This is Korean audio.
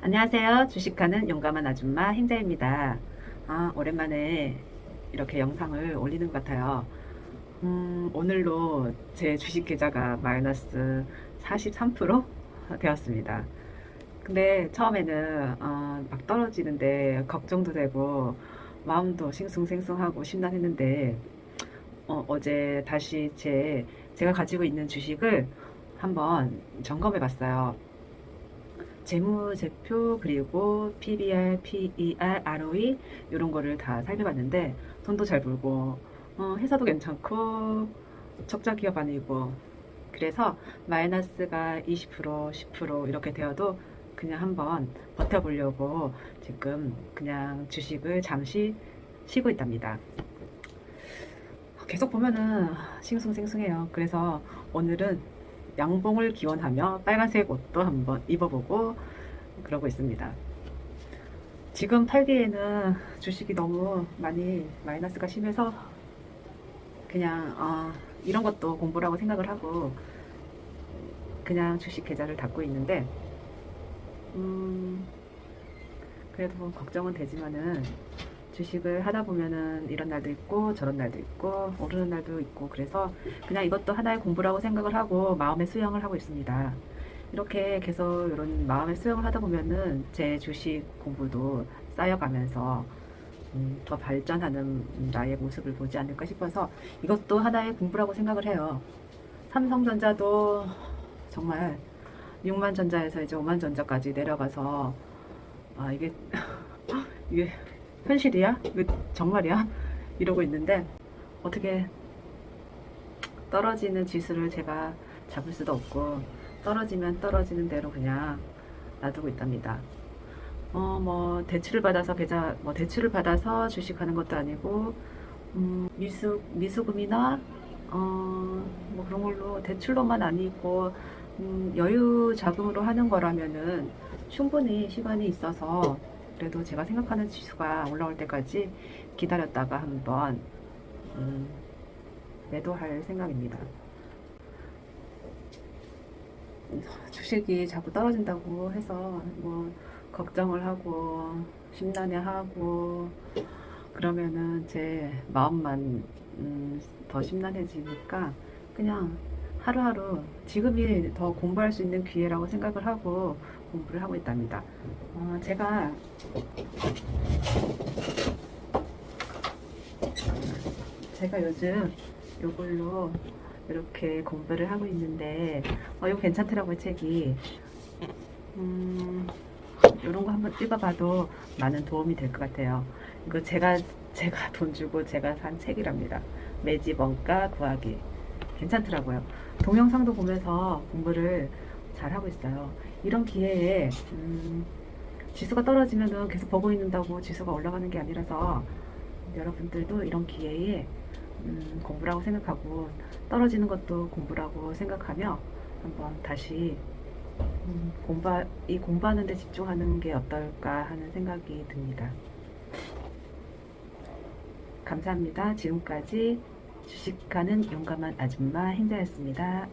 안녕하세요. 주식하는 용감한 아줌마 행자입니다. 아, 오랜만에 이렇게 영상을 올리는 것 같아요. 음, 오늘로 제 주식 계좌가 마이너스 43% 되었습니다. 근데 처음에는 어, 막 떨어지는데 걱정도 되고 마음도 싱숭생숭하고 심란했는데 어, 어제 다시 제 제가 가지고 있는 주식을 한번 점검해 봤어요. 재무제표 그리고 PBR, PER, ROE 이런 거를 다 살펴봤는데 돈도 잘 벌고 어, 회사도 괜찮고 적자 기업 아니고 그래서 마이너스가 20% 10% 이렇게 되어도 그냥 한번 버텨보려고 지금 그냥 주식을 잠시 쉬고 있답니다. 계속 보면은 싱숭생숭해요. 그래서 오늘은 양봉을 기원하며 빨간색 옷도 한번 입어보고 그러고 있습니다. 지금 팔기에는 주식이 너무 많이 마이너스가 심해서 그냥 어, 이런 것도 공부라고 생각을 하고 그냥 주식 계좌를 닫고 있는데 음, 그래도 걱정은 되지만은 주식을 하다 보면은 이런 날도 있고 저런 날도 있고 오르는 날도 있고 그래서 그냥 이것도 하나의 공부라고 생각을 하고 마음의 수영을 하고 있습니다. 이렇게 계속 이런 마음의 수영을 하다 보면은 제 주식 공부도 쌓여가면서 음, 더 발전하는 나의 모습을 보지 않을까 싶어서 이것도 하나의 공부라고 생각을 해요. 삼성전자도 정말 6만 전자에서 이제 5만 전자까지 내려가서 아 이게 이게 현실이야? 이거 정말이야? 이러고 있는데 어떻게 떨어지는 지수를 제가 잡을 수도 없고 떨어지면 떨어지는 대로 그냥 놔두고 있답니다. 어 뭐 대출을 받아서 계좌 뭐 대출을 받아서 주식하는 것도 아니고 음, 미수 미수금이나 어 뭐 그런 걸로 대출로만 아니고 음, 여유 자금으로 하는 거라면은 충분히 시간이 있어서 그래도 제가 생각하는 지수가 올라올 때까지 기다렸다가 한번 음, 매도할 생각입니다. 주식이 자꾸 떨어진다고 해서 뭐 걱정을 하고 심란해하고 그러면은 제 마음만 음, 더 심란해지니까 그냥 하루하루 지금이 더 공부할 수 있는 기회라고 생각을 하고 공부를 하고 있답니다. 어, 제가 제가 요즘 이걸로 이렇게 공부를 하고 있는데 어, 이거 괜찮더라고요 책이 음, 이런 거 한번 읽어봐도 많은 도움이 될 것 같아요. 이거 제가 제가 돈 주고 제가 산 책이랍니다. 매집 원가 구하기 괜찮더라고요. 동영상도 보면서 공부를 잘 하고 있어요. 이런 기회에 음, 지수가 떨어지면은 계속 보고 있는다고 지수가 올라가는 게 아니라서 여러분들도 이런 기회에 음, 공부라고 생각하고 떨어지는 것도 공부라고 생각하며 한번 다시 음, 공부 이 공부하는 데 집중하는 게 어떨까 하는 생각이 듭니다. 감사합니다. 지금까지 주식하는 용감한 아줌마 행자였습니다.